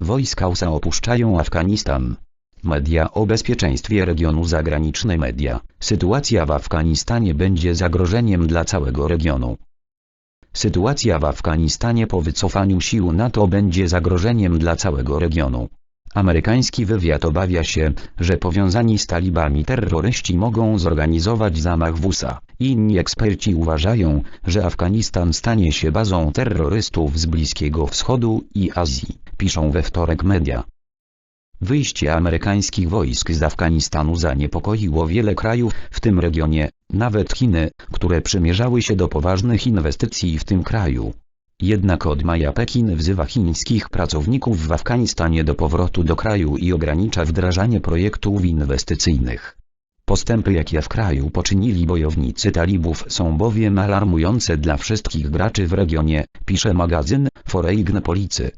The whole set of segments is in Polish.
Wojska USA opuszczają Afganistan. Media o bezpieczeństwie regionu zagraniczne media. Sytuacja w Afganistanie będzie zagrożeniem dla całego regionu. Sytuacja w Afganistanie po wycofaniu sił NATO będzie zagrożeniem dla całego regionu. Amerykański wywiad obawia się, że powiązani z talibami terroryści mogą zorganizować zamach w USA. Inni eksperci uważają, że Afganistan stanie się bazą terrorystów z Bliskiego Wschodu i Azji, piszą we wtorek media. Wyjście amerykańskich wojsk z Afganistanu zaniepokoiło wiele krajów w tym regionie, nawet Chiny, które przymierzały się do poważnych inwestycji w tym kraju. Jednak od maja Pekin wzywa chińskich pracowników w Afganistanie do powrotu do kraju i ogranicza wdrażanie projektów inwestycyjnych. Postępy jakie w kraju poczynili bojownicy talibów są bowiem alarmujące dla wszystkich graczy w regionie, pisze magazyn Foreign Policy.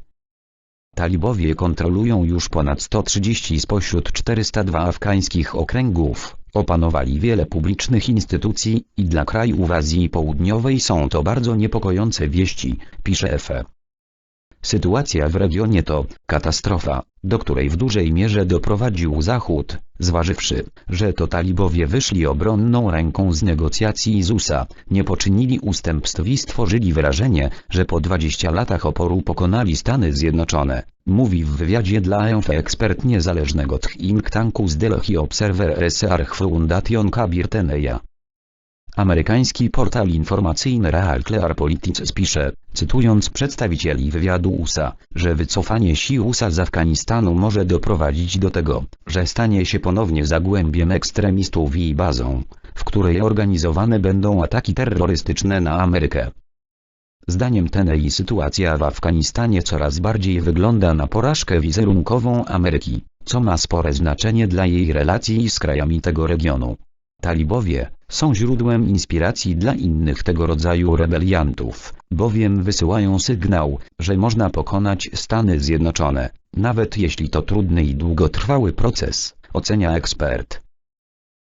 Talibowie kontrolują już ponad 130 spośród 402 afgańskich okręgów, opanowali wiele publicznych instytucji i dla krajów Azji Południowej są to bardzo niepokojące wieści, pisze EFE. Sytuacja w regionie to katastrofa, do której w dużej mierze doprowadził Zachód, zważywszy, że to talibowie wyszli obronną ręką z negocjacji z USA, nie poczynili ustępstw i stworzyli wrażenie, że po 20 latach oporu pokonali Stany Zjednoczone, mówi w wywiadzie dla AFP ekspert niezależnego think tanku z Delhi Observer Research Foundation Kabir. Amerykański portal informacyjny Real Clear Politics pisze, cytując przedstawicieli wywiadu USA, że wycofanie sił USA z Afganistanu może doprowadzić do tego, że stanie się ponownie zagłębiem ekstremistów i bazą, w której organizowane będą ataki terrorystyczne na Amerykę. Zdaniem Tenei sytuacja w Afganistanie coraz bardziej wygląda na porażkę wizerunkową Ameryki, co ma spore znaczenie dla jej relacji z krajami tego regionu. Talibowie są źródłem inspiracji dla innych tego rodzaju rebeliantów, bowiem wysyłają sygnał, że można pokonać Stany Zjednoczone, nawet jeśli to trudny i długotrwały proces, ocenia ekspert.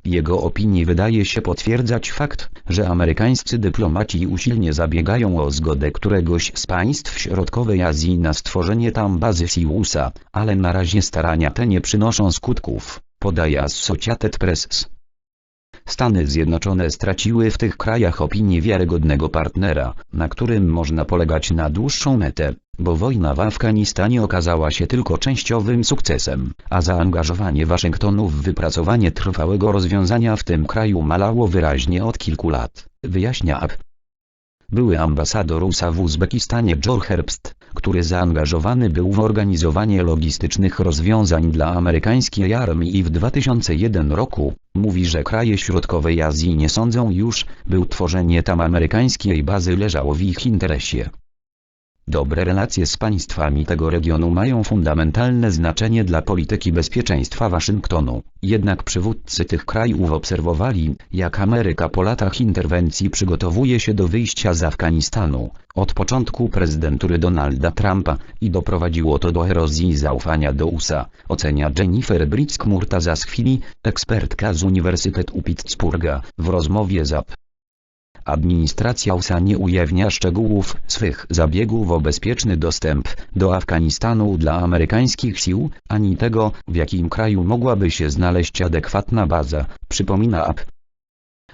Jego opinii wydaje się potwierdzać fakt, że amerykańscy dyplomaci usilnie zabiegają o zgodę któregoś z państw środkowej Azji na stworzenie tam bazy sił USA, ale na razie starania te nie przynoszą skutków, podaje Associated Press. Stany Zjednoczone straciły w tych krajach opinię wiarygodnego partnera, na którym można polegać na dłuższą metę, bo wojna w Afganistanie okazała się tylko częściowym sukcesem, a zaangażowanie Waszyngtonu w wypracowanie trwałego rozwiązania w tym kraju malało wyraźnie od kilku lat, wyjaśnia AP. Były ambasador USA w Uzbekistanie George Herbst, który zaangażowany był w organizowanie logistycznych rozwiązań dla amerykańskiej armii i w 2001 roku, mówi, że kraje środkowej Azji nie sądzą już, by utworzenie tam amerykańskiej bazy leżało w ich interesie. Dobre relacje z państwami tego regionu mają fundamentalne znaczenie dla polityki bezpieczeństwa Waszyngtonu, jednak przywódcy tych krajów obserwowali, jak Ameryka po latach interwencji przygotowuje się do wyjścia z Afganistanu, od początku prezydentury Donalda Trumpa i doprowadziło to do erozji zaufania do USA, ocenia Jennifer Brick-Murtaza z chwili, ekspertka z Uniwersytetu Pittsburgha, w rozmowie z AP. Administracja USA nie ujawnia szczegółów swych zabiegów o bezpieczny dostęp do Afganistanu dla amerykańskich sił, ani tego, w jakim kraju mogłaby się znaleźć adekwatna baza, przypomina AP.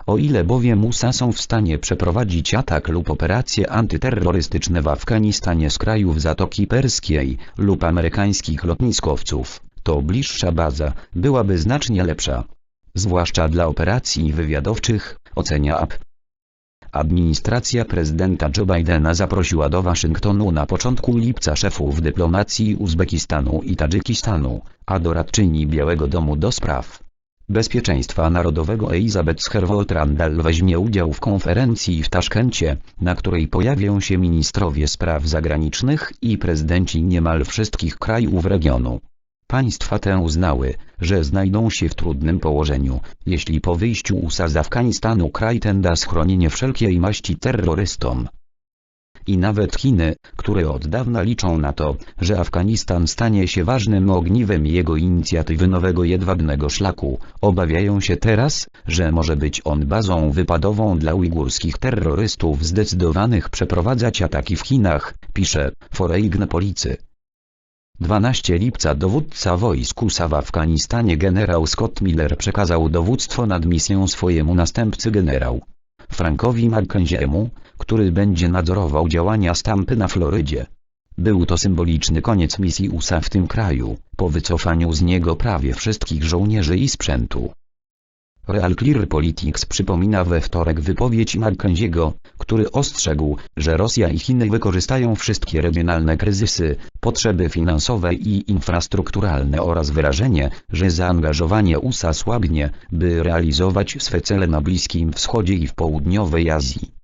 O ile bowiem USA są w stanie przeprowadzić atak lub operacje antyterrorystyczne w Afganistanie z krajów Zatoki Perskiej lub amerykańskich lotniskowców, to bliższa baza byłaby znacznie lepsza. Zwłaszcza dla operacji wywiadowczych, ocenia AP. Administracja prezydenta Joe Bidena zaprosiła do Waszyngtonu na początku lipca szefów dyplomacji Uzbekistanu i Tadżykistanu, a doradczyni Białego Domu do spraw bezpieczeństwa narodowego Elizabeth Herwold-Randall weźmie udział w konferencji w Taszkencie, na której pojawią się ministrowie spraw zagranicznych i prezydenci niemal wszystkich krajów regionu. Państwa te uznały, że znajdą się w trudnym położeniu, jeśli po wyjściu USA z Afganistanu kraj ten da schronienie wszelkiej maści terrorystom. I nawet Chiny, które od dawna liczą na to, że Afganistan stanie się ważnym ogniwem jego inicjatywy nowego jedwabnego szlaku, obawiają się teraz, że może być on bazą wypadową dla ujgurskich terrorystów zdecydowanych przeprowadzać ataki w Chinach, pisze Foreign Policy. 12 lipca dowódca wojsk USA w Afganistanie generał Scott Miller przekazał dowództwo nad misją swojemu następcy generał Frankowi Mackenziemu, który będzie nadzorował działania Stampy na Florydzie. Był to symboliczny koniec misji USA w tym kraju, po wycofaniu z niego prawie wszystkich żołnierzy i sprzętu. Real Clear Politics przypomina we wtorek wypowiedź Mackenziego, który ostrzegł, że Rosja i Chiny wykorzystają wszystkie regionalne kryzysy, potrzeby finansowe i infrastrukturalne oraz wyrażenie, że zaangażowanie USA słabnie, by realizować swe cele na Bliskim Wschodzie i w południowej Azji.